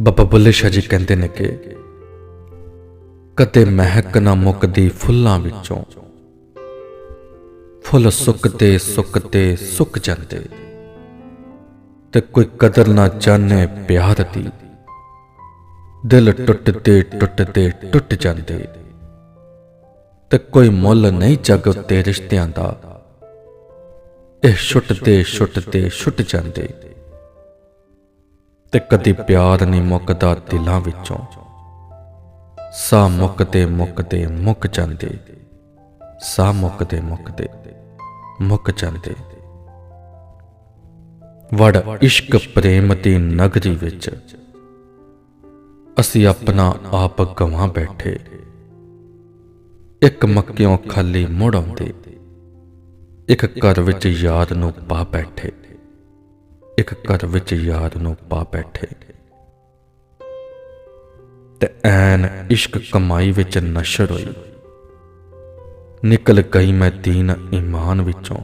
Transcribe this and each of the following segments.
ਬਾਬਾ ਬੁੱਲੇ ਸ਼ਾਹ ਜੀ ਕਹਿੰਦੇ ਨੇ ਕਿ ਕਦੇ ਮਹਿਕ ਨਾ ਮੁੱਕਦੀ ਫੁੱਲਾਂ ਵਿੱਚੋਂ। ਫੁੱਲ ਸੁੱਕਦੇ ਸੁੱਕਦੇ ਸੁੱਕ ਜਾਂਦੇ। ਤੇ ਕੋਈ ਕਦਰ ਨਾ ਜਾਣੇ ਪਿਆਰ ਦੀ। ਦਿਲ ਟੁੱਟਦੇ ਟੁੱਟਦੇ ਟੁੱਟ ਜਾਂਦੇ। ਤੇ ਕੋਈ ਮੁੱਲ ਨਹੀਂ ਜਗ ਉੱਤੇ ਰਿਸ਼ਤਿਆਂ ਦਾ। ਇਹ ਛੁੱਟਦੇ ਛੁੱਟਦੇ ਛੁੱਟ ਜਾਂਦੇ। ਤੇ ਕਦੀ ਪਿਆਰ ਨਹੀਂ ਮੁੱਕਦਾ ਦਿਲਾਂ ਵਿੱਚੋਂ। ਸਾਹ ਮੁੱਕਦੇ ਮੁੱਕਦੇ ਮੁੱਕ ਜਾਂਦੇ। ਸਾਹ ਮੁੱਕਦੇ ਮੁੱਕਦੇ ਮੁੱਕ ਜਾਂਦੇ। ਵੜ ਇਸ਼ਕ ਪ੍ਰੇਮ ਦੀ ਨਗਰੀ ਵਿੱਚ ਅਸੀਂ ਆਪਣਾ ਆਪ ਗਵਾਂ ਬੈਠੇ। ਇੱਕ ਮੱਕਿਓਂ ਖਾਲੀ ਮੁੜ ਆਉਂਦੇ। ਇੱਕ ਘਰ ਵਿੱਚ ਯਾਦ ਨੂੰ ਪਾ ਬੈਠੇ। ਇੱਕ ਘਰ ਵਿੱਚ ਯਾਦ ਨੂੰ ਪਾ ਬੈਠੇ। ਤੇ ਐਨ ਇਸ਼ਕ ਕਮਾਈ ਵਿੱਚ ਨਸ਼ਰ ਹੋਈ। ਨਿਕਲ ਗਈ ਮੈਂ ਦੀਨ ਈਮਾਨ ਵਿੱਚੋਂ।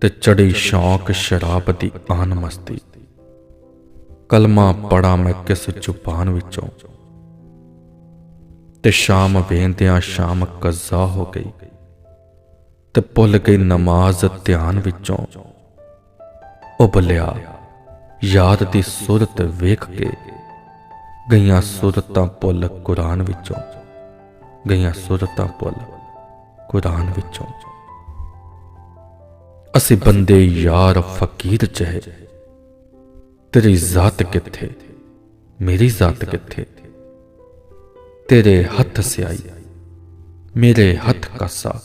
ਤੇ ਚੜੀ ਸ਼ੌਕ ਸ਼ਰਾਬ ਦੀ ਆਨ ਮਸਤੀ। ਕਲਮਾ ਪੜਾ ਮੈਂ ਕਿਸ ਜ਼ੁਬਾਨ ਵਿੱਚੋਂ। ਤੇ ਸ਼ਾਮ ਵੇਂਦਿਆਂ ਸ਼ਾਮ ਕਜ਼ਾ ਹੋ ਗਈ। ਤੇ ਭੁੱਲ ਗਈ ਨਮਾਜ਼ ਧਿਆਨ ਵਿੱਚੋਂ। ਉਬਲਿਆ। ਯਾਦ ਦੀ ਸੂਰਤ ਵੇਖ ਕੇ ਗਈਆਂ ਸੂਰਤਾਂ ਭੁੱਲ ਕੁਰਾਨ ਵਿੱਚੋਂ, ਗਈਆਂ ਸੂਰਤਾਂ ਭੁੱਲ ਕੁਰਾਨ ਵਿੱਚੋਂ। ਅਸੀਂ ਬੰਦੇ ਯਾਰ ਫਕੀਰ ਚਹੇ ਤੇਰੀ ਜ਼ਾਤ ਕਿੱਥੇ? ਮੇਰੀ ਜ਼ਾਤ ਕਿੱਥੇ? ਤੇਰੇ ਹੱਥ ਸਿਆਈ, ਮੇਰੇ ਹੱਥ ਕਾਸਾ,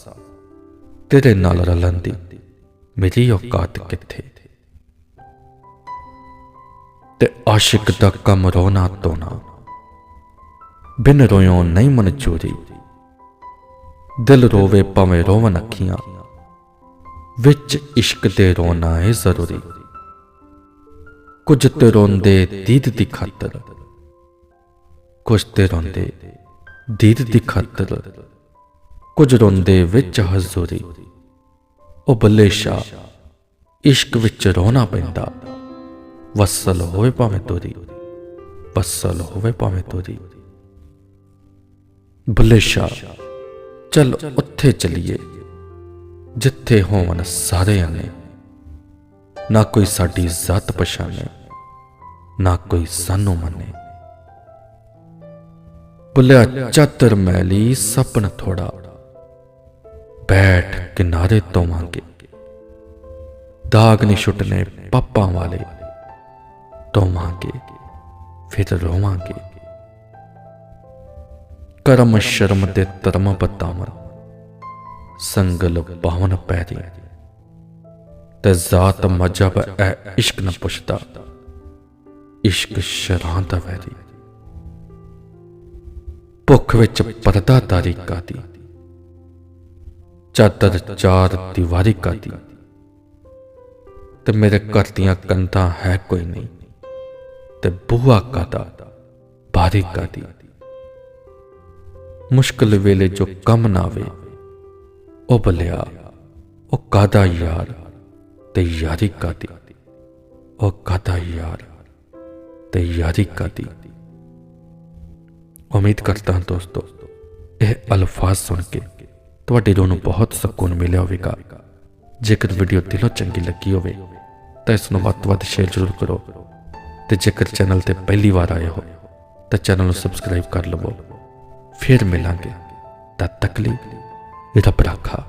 ਤੇਰੇ ਨਾਲ ਰਲਣ ਦੀ ਮੇਰੀ ਔਕਾਤ ਕਿੱਥੇ? ਤੇ ਆਸ਼ਿਕ ਦਾ ਕੰਮ ਰੋਣਾ ਤੋਣਾ ਬਿਨ ਰੋਇਓ ਨਹੀਂ ਮਨਜ਼ੂਰੀ ਦਿਲ ਰੋਵੇ ਭਾਵੇਂ ਰੋਵਨ ਅੱਖੀਆਂ। ਵਿੱਚ ਇਸ਼ਕ ਦੇ ਰੋਣਾ ਹੈ ਜ਼ਰੂਰੀ। ਕੁਝ ਤੇ ਰੋਂਦੇ ਦੀਦ ਦੀ ਖਾਤਰ। ਕੁਝ ਤੇ ਰੋਂਦੇ ਦੀਦ ਦੀ ਖਾਤਰ। ਕੁਝ ਰੋਂਦੇ ਵਿੱਚ ਹਜ਼ੂਰੀ। ਉਹ ਬੱਲੇ ਸ਼ਾ ਇਸ਼ਕ ਵਿੱਚ ਰੋਣਾ ਪੈਂਦਾ। ਵਸਲ ਹੋਵੇ ਭਾਵੇਂ ਤੋਰੀ ਵਸਲ ਹੋਵੇ ਭਾਵੇਂ ਤੋਰੀ ਬੱਲੇ ਸ਼ਾ ਚਲ ਉੱਥੇ ਚਲੀਏ ਜਿੱਥੇ ਹੋਵਨ ਸਾਰੇ ਆਨੇ ਨਾ ਕੋਈ ਸਾਡੀ ਜ਼ਾਤ ਪਛਾਣੇ ਨਾ ਕੋਈ ਸਾਨੂੰ ਮੰਨੇ ਭੁੱਲਿਆ ਚਾਦਰ ਮੈਲੀ ਸਪਨ ਥੋੜਾ ਬੈਠ ਕਿਨਾਰੇ ਤੋਂ ਮੰਗੇ ਦਾਗ ਨਹੀਂ ਛੁੱਟਨੇ ਪਾਪਾਂ ਵਾਲੇ ਤੋਵਾਂਗੇ ਫਿਰ ਰੋਵਾਂਗੇ। ਕਰਮ ਸ਼ਰਮ ਤੇ ਧਰਮ ਬਤਾਵਨ ਸੰਗਲ ਪਾਵਨ ਪੈਰੀ ਤੇ ਜ਼ਾਤ ਮਜਬ ਐ ਇਸ਼ਕ ਨ ਪੁੱਛਦਾ, ਇਸ਼ਕ ਸ਼ਰਾਂ ਦਾ ਵੈਰੀ। ਭੁੱਖ ਵਿੱਚ ਪਰਦਾ ਤਾਰੀ ਦੀ ਚਾਦਰ ਚਾਰ ਦੀਵਾਰੀ ਕਾਦੀ। ਤੇ ਮੇਰੇ ਘਰ ਦੀਆਂ ਕੰਧਾਂ ਹੈ ਕੋਈ ਨਹੀਂ। ਤੇ ਬੂਹਾ ਕਾਦਾ ਬਾਰੀ ਕਾਦੀ ਮੁਸ਼ਕਲ ਵੇਲੇ ਜੋ ਕੰਮ ਨਾ ਆਵੇ, ਉਹ ਬਲਿਆ, ਉਹ ਕਾਦਾ ਯਾਰ ਤੇ ਯਾਰੀ ਕਾਦੀ ਉਹ ਕਾਦਾ ਯਾਰ ਤੇ ਯਾਰੀ ਕਾਦੀ ਉਮੀਦ ਕਰਦਾ ਹਾਂ ਦੋਸਤੋ, ਇਹ ਅਲਫਾਜ਼ ਸੁਣ ਕੇ ਤੁਹਾਡੇ ਰੂਹ ਨੂੰ ਬਹੁਤ ਸਕੂਨ ਮਿਲਿਆ ਹੋਵੇਗਾ। ਜੇਕਰ ਵੀਡੀਓ ਦਿਲੋਂ ਚੰਗੀ ਲੱਗੀ ਹੋਵੇ, ਤਾਂ ਇਸ ਨੂੰ ਵੱਧ ਤੋਂ ਵੱਧ ਸ਼ੇਅਰ ਜ਼ਰੂਰ ਕਰੋ। ਤੇ ਜੇਕਰ ਚੈਨਲ ਤੇ ਪਹਿਲੀ ਵਾਰ ਆਏ ਹੋ, ਤਾਂ ਚੈਨਲ ਨੂੰ ਸਬਸਕ੍ਰਾਈਬ ਕਰ ਲਵੋ। ਫਿਰ ਮਿਲਾਂਗੇ। ਤਦ ਤੱਕ ਲਈ ਰੱਬ ਰਾਖਾ।